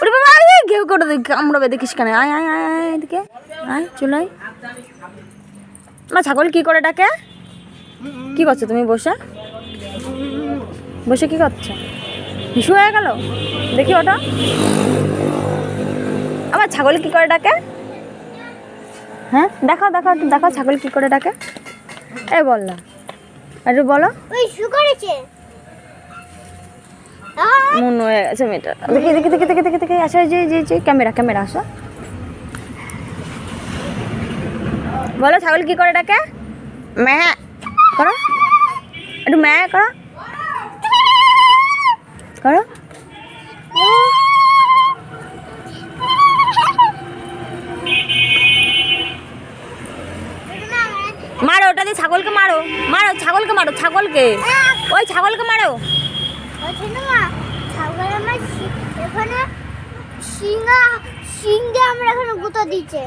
ওরে বাবা, আরে ঘেউ করে দেখ কামড়াবে, দেখিস কেন? আয় আয় আয় আয়, এদিকে। আয়, চলে আয়। মা, ছাগল কি করে ডাকে? কি করছ তুমি বসে? বসে কি করছ? হিসু হয়ে গেল? দেখি ওটা। আমার ছাগল কি করে ডাকে? হ্যাঁ দেখো একটু দেখাও ছাগল কি করে ডাকে। এ, বল না। একটু বলো। ওই শু করেছে। মন হয়ে গেছে মেয়েটা। দেখি দেখি দেখি দেখি দেখি দেখি, আসো যে যে যে, ক্যামেরা ক্যামেরা, আসো। বলো, ছাগল কি করে ডাকে? ম্যা, করো। একটু ম্যা, করো। করো। মারো, ওটা দিয়ে ছাগলকে মারো। মারো, ছাগলকে মারো, ছাগলকে। ওই ছাগলকে মারো। বলছে না মা ছাগল আমার এখানে শিঙা শিং দিয়ে আমরা এখানে গুঁতো দিচ্ছে।